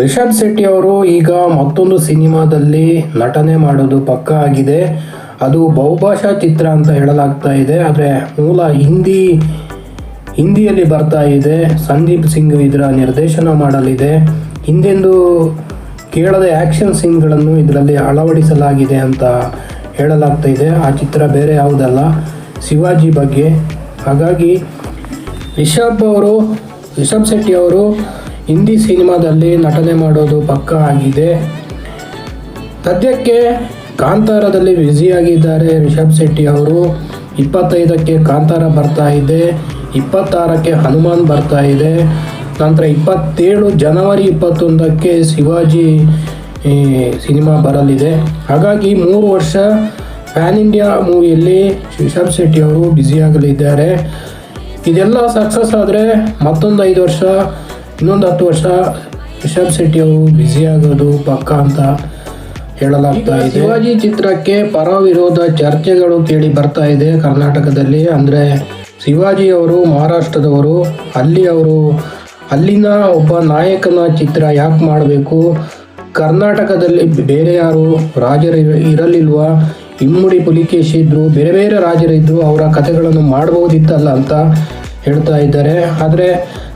ರಿಷಬ್ ಶೆಟ್ಟಿ ಅವರು ಈಗ ಮತ್ತೊಂದು ಸಿನಿಮಾದಲ್ಲಿ ನಟನೆ ಮಾಡೋದು ಪಕ್ಕ ಆಗಿದೆ. ಅದು ಬಹುಭಾಷಾ ಚಿತ್ರ ಅಂತ ಹೇಳಲಾಗ್ತಾ ಇದೆ. ಆದರೆ ಮೂಲ ಹಿಂದಿ, ಹಿಂದಿಯಲ್ಲಿ ಬರ್ತಾ ಇದೆ. ಸಂದೀಪ್ ಸಿಂಗ್ ಇದರ ನಿರ್ದೇಶನ ಮಾಡಲಿದೆ. ಹಿಂದೆಂದು ಕೇಳದ ಆ್ಯಕ್ಷನ್ ಸೀನ್ಗಳನ್ನು ಇದರಲ್ಲಿ ಅಳವಡಿಸಲಾಗಿದೆ ಅಂತ ಹೇಳಲಾಗ್ತಾ ಇದೆ. ಆ ಚಿತ್ರ ಬೇರೆ ಯಾವುದಲ್ಲ, ಶಿವಾಜಿ ಬಗ್ಗೆ. ಹಾಗಾಗಿ ರಿಷಬ್ ಅವರು ರಿಷಬ್ ಶೆಟ್ಟಿ ಅವರು ಹಿಂದಿ ಸಿನಿಮಾದಲ್ಲಿ ನಟನೆ ಮಾಡೋದು ಪಕ್ಕ ಆಗಿದೆ. ಸದ್ಯಕ್ಕೆ ಕಾಂತಾರದಲ್ಲಿ ಬ್ಯುಸಿಯಾಗಿದ್ದಾರೆ ರಿಷಬ್ ಶೆಟ್ಟಿ ಅವರು. ಇಪ್ಪತ್ತೈದಕ್ಕೆ ಕಾಂತಾರ ಬರ್ತಾ ಇದೆ. ಇಪ್ಪತ್ತಾರಕ್ಕೆ ಹನುಮಾನ್ ಬರ್ತಾ ಇದೆ. ನಂತರ ಇಪ್ಪತ್ತೇಳು ಜನವರಿ ಇಪ್ಪತ್ತೊಂದಕ್ಕೆ ಶಿವಾಜಿ ಸಿನಿಮಾ ಬರಲಿದೆ. ಹಾಗಾಗಿ ಮೂರು ವರ್ಷ ಪ್ಯಾನ್ ಇಂಡಿಯಾ ಮೂವಿಯಲ್ಲಿ ರಿಷಬ್ ಶೆಟ್ಟಿ ಅವರು ಬ್ಯುಸಿಯಾಗಲಿದ್ದಾರೆ. ಇದೆಲ್ಲ ಸಕ್ಸಸ್ ಆದರೆ ಮತ್ತೊಂದು ಐದು ವರ್ಷ, ಇನ್ನೊಂದು ಹತ್ತು ವರ್ಷ ರಿಷಬ್ ಶೆಟ್ಟಿ ಅವರು ಬ್ಯುಸಿ ಆಗೋದು ಪಕ್ಕ ಅಂತ ಹೇಳಲಾಗ್ತಾ ಇದೆ. ಶಿವಾಜಿ ಚಿತ್ರಕ್ಕೆ ಪರ ವಿರೋಧ ಚರ್ಚೆಗಳು ಕೇಳಿ ಬರ್ತಾ ಇದೆ ಕರ್ನಾಟಕದಲ್ಲಿ. ಅಂದರೆ ಶಿವಾಜಿ ಅವರು ಮಹಾರಾಷ್ಟ್ರದವರು, ಅಲ್ಲಿ ಅವರು ಅಲ್ಲಿನ ಒಬ್ಬ ನಾಯಕನ ಚಿತ್ರ ಯಾಕೆ ಮಾಡಬೇಕು? ಕರ್ನಾಟಕದಲ್ಲಿ ಬೇರೆ ಯಾರು ರಾಜರು ಇರಲಿಲ್ವ? ಇಮ್ಮುಡಿ ಇಮ್ಮಡಿ ಪುಲಿಕೇಶಿ ಇದ್ದರು ಬೇರೆ ಬೇರೆ ರಾಜರಿದ್ದರು ಅವರ ಕಥೆಗಳನ್ನು ಮಾಡಬಹುದಿತ್ತಲ್ಲ ಅಂತ ಹೇಳ್ತಾ ಇದ್ದಾರೆ. ಆದರೆ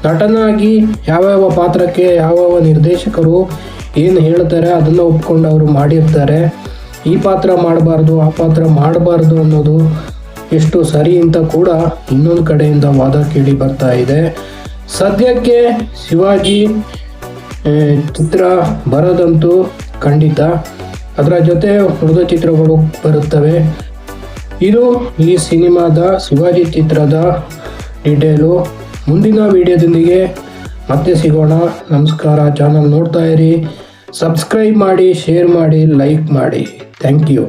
ನಟನಾಗಿ ಯಾವ್ಯಾವ ಪಾತ್ರಕ್ಕೆ ಯಾವ್ಯಾವ ನಿರ್ದೇಶಕರು ಏನು ಹೇಳ್ತಾರೆ ಅದನ್ನು ಒಪ್ಕೊಂಡು ಅವರು ಮಾಡಿರ್ತಾರೆ. ಈ ಪಾತ್ರ ಮಾಡಬಾರ್ದು, ಆ ಪಾತ್ರ ಮಾಡಬಾರ್ದು ಅನ್ನೋದು ಎಷ್ಟು ಸರಿ ಅಂತ ಕೂಡ ಇನ್ನೊಂದು ಕಡೆಯಿಂದ ವಾದ ಕೇಳಿ ಬರ್ತಾ ಇದೆ. ಸದ್ಯಕ್ಕೆ ಶಿವಾಜಿ ಚಿತ್ರ ಬರೋದಂತೂ ಖಂಡಿತ. ಅದರ ಜೊತೆ ಮೃದ ಚಿತ್ರಗಳು ಬರುತ್ತವೆ. ಇದು ಈ ಸಿನಿಮಾದ ಶಿವಾಜಿ ಚಿತ್ರದ ಡೀಟೇಲು ಮುಂದಿನ ವಿಡಿಯೋದೊಂದಿಗೆ ಮತ್ತೆ ಸಿಗೋಣ. ನಮಸ್ಕಾರ, ಚಾನಲ್ ನೋಡ್ತಾ ಇರಿ. ಸಬ್ಸ್ಕ್ರೈಬ್ ಮಾಡಿ ಶೇರ್ ಮಾಡಿ ಲೈಕ್ ಮಾಡಿ. Thank you